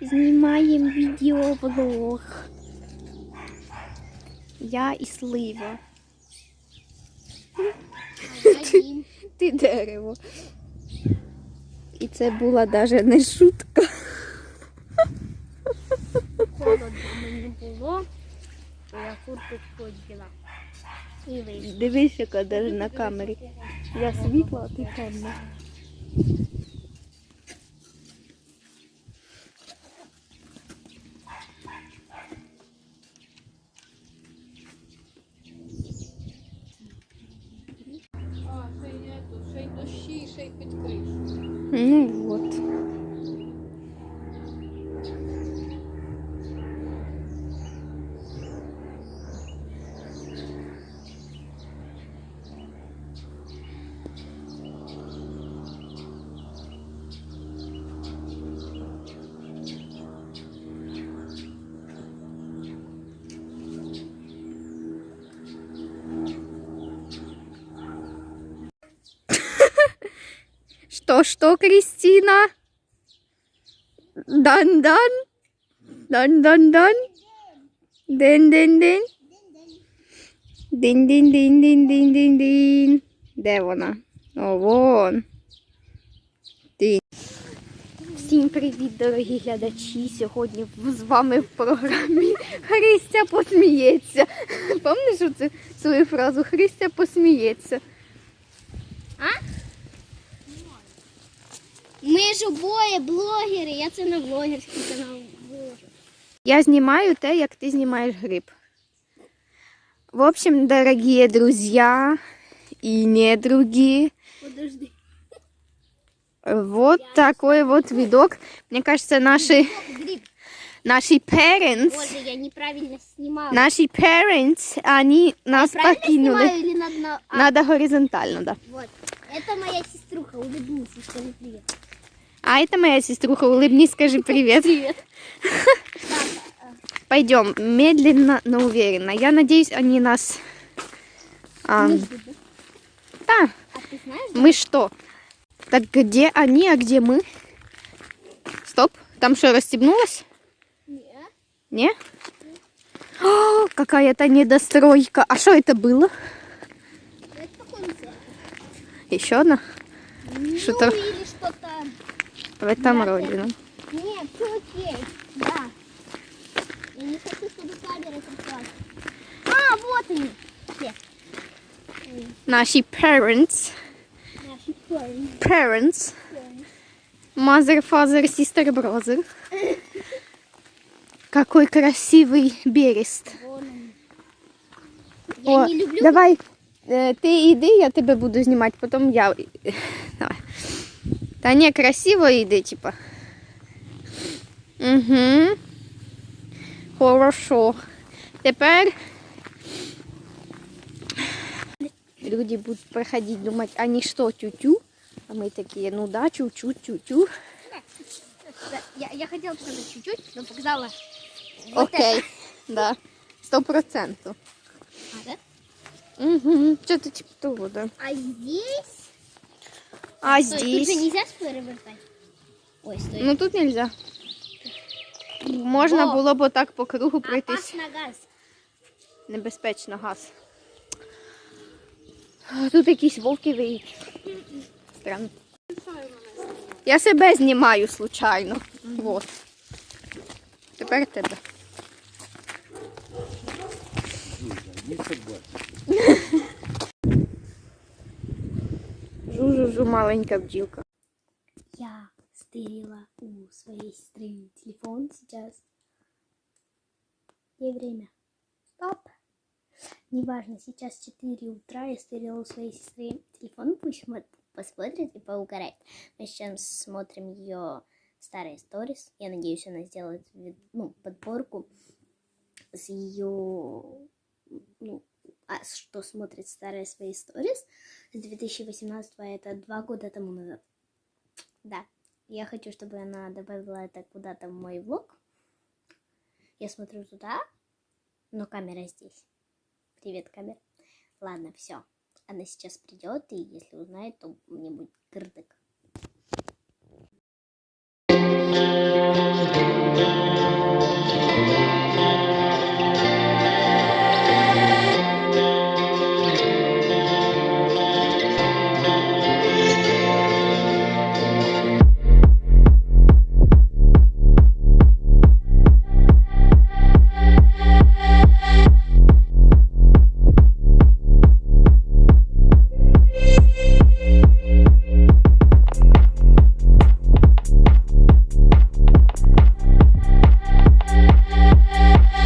Знімаємо відеоблог. Я і слива. Дим. Ти дерево. І це була навіть не шутка. Холодно мені було. то Я курточку оділа. Дивись, яка навіть на камері. Я світла, а ти темна. Ну от. Что, что, Кристина? Дан-дан? Дан-дан-дан? Дин-дин-дин? Дин-дин-дин-дин-дин-дин-дин. Де вона? О, вон. Дин. Всім привіт, дорогі глядачі. Сьогодні з вами в програмі Христя посміється. Пам'ятаєш свою фразу Христя посміється? Ми ж обоє блогери, я це на блогерський канал вложу. Я знімаю те, як ти знімаєш гриб. В общем, дорогие друзья и недруги, Подожди. вот такой вот видок. Мне кажется, наши, Гриб. наши parents, Боже, я неправильно снимала. наши parents, они нас Правильно покинули. снимаю или надо на... А, Надо горизонтально, да. вот. Это моя сеструха, улыбнись и скажи привет. А это моя сеструха, улыбнись, скажи привет. Привет. Пойдем медленно, но уверенно. Я надеюсь, они нас... а, да, А ты знаешь, Мы что? Так где они, а где мы? Стоп, там что, расстегнулось? Нет. Не? О, какая-то недостройка. А что это было? Это. Еще одна? Ну, Что-то или что-то... в этом это- ну. Нет, все окей. Да. Я не хочу, чтобы камера пропала. А, вот они. Все. Наши parents. Наши парни. Parents. Mother, father, sister, brother. Какой красивый берест. Я О, не люблю... Давай, е, ти йди, я тебе буду знімати, потім я. Давай. Та ні, красиво йди, типа. Угу. Хорошо. Тепер люди будуть приходити думати, они що, тю-тю? А ми такі, ну да, чу-чу, тю-тю. Да, Я, я хотела показать чуть-чуть, но показала... вот Окей, это. да. Сто процентів. А, да? Угу. Що ти типу того, да. А здесь... А Стой, Тут же здесь? нельзя перевертать. Ой, стой. Ну тут нельзя. Можна Во. було б отак по кругу пройтись. Опасно газ. Небезпечно газ. Тут якісь вовки виють. Странно. Я себе знімаю случайно. Вот. Тепер тебе. Жу-жу-жу, маленька бджілка. Я стырила у своей сестры телефон сейчас. И время. Стоп. Неважно, сейчас 4 утра, я стырила у своей сестры телефон, пусть посмотрит и поугарает. Мы сейчас смотрим ее старые сторис. Я надеюсь, она сделает ну, подборку с ее, ну, а, что смотрит старые свои сторис. С 2018 это два года тому назад. Да, я хочу, чтобы она добавила это куда-то в мой влог. Я смотрю туда, но камера здесь. Привет, камера. Ладно, все. Она сейчас придет, и если узнает, то мне будет кырдык.